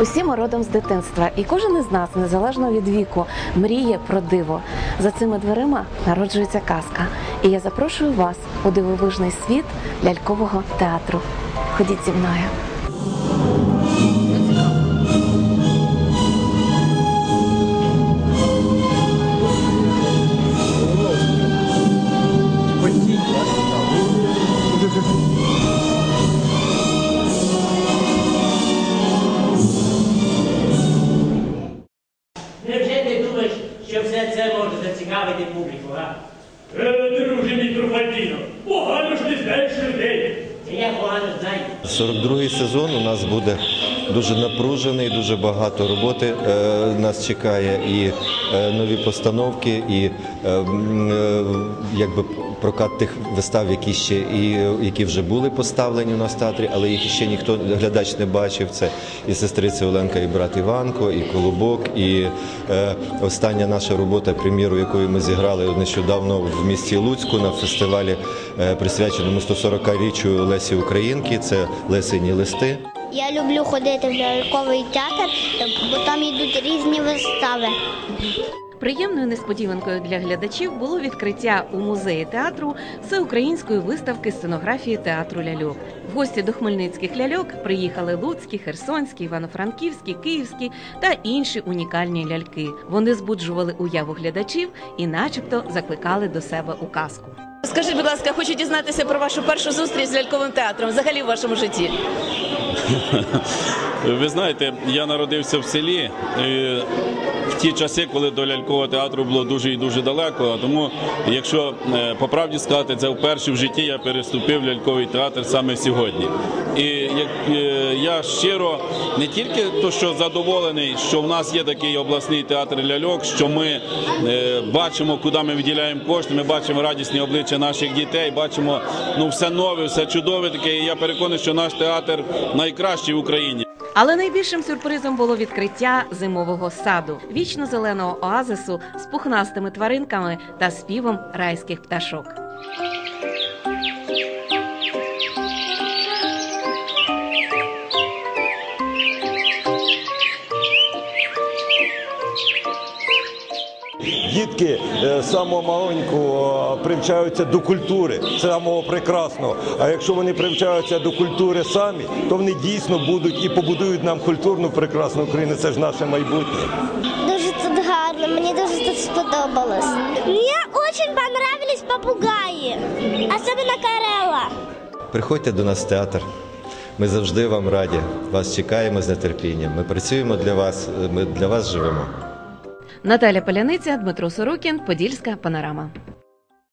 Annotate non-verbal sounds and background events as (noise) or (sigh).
Усі ми родом з дитинства, і кожен із нас, незалежно від віку, мріє про диво. За цими дверима народжується казка. І я запрошую вас у дивовижний світ лялькового театру. Ходіть зі мною. Невже все це може зацікавити публіку, га? Е, друже мій Труфальдіно, погано ж ти знаєш людей. Це я погано знаю. 42-й сезон у нас буде дуже напружений, дуже багато роботи е, нас чекає, і е, нові постановки, і е, м, е, якби прокат тих вистав, які ще і які вже були поставлені у нас в театрі, але їх ще ніхто глядач не бачив. Це і сестриця Оленка, і брат Іванко, і Колобок, і е, остання наша робота, прем'єру якої ми зіграли нещодавно в місті Луцьку на фестивалі, е, присвяченому 140-річчю Лесі Українки. Це Лесині листи. Я люблю ходити в ляльковий театр, бо там йдуть різні вистави. Приємною несподіванкою для глядачів було відкриття у музеї театру всеукраїнської виставки сценографії театру ляльок. В гості до хмельницьких ляльок приїхали луцькі, херсонські, івано-франківські, київські та інші унікальні ляльки. Вони збуджували уяву глядачів і, начебто, закликали до себе у казку. Скажіть, будь ласка, хочу дізнатися про вашу першу зустріч з ляльковим театром взагалі в вашому житті. (laughs) Ви знаєте, я народився в селі в ті часи, коли до лялькового театру було дуже і дуже далеко. Тому, якщо е, по правді сказати, це вперше в житті я переступив ляльковий театр саме сьогодні. І як е, я щиро не тільки то, що задоволений, що в нас є такий обласний театр ляльок, що ми е, бачимо, куди ми виділяємо кошти, ми бачимо радісні обличчя наших дітей, бачимо ну все нове, все чудове таке. І я переконаний, що наш театр найкращий в Україні. Але найбільшим сюрпризом було відкриття зимового саду, вічно зеленого оазису з пухнастими тваринками та співом райських пташок. Дітки е, з самого маленького е, привчаються до культури, самого прекрасного. А якщо вони привчаються до культури самі, то вони дійсно будуть і побудують нам культурну прекрасну Україну. Це ж наше майбутнє. Дуже тут гарно, мені дуже тут сподобалось. Мені дуже понравились попугаї, особливо Карела. Приходьте до нас в театр. Ми завжди вам раді. Вас чекаємо з нетерпінням. Ми працюємо для вас. Ми для вас живемо. Наталя Поляниця, Дмитро Сорокін, Подільська панорама.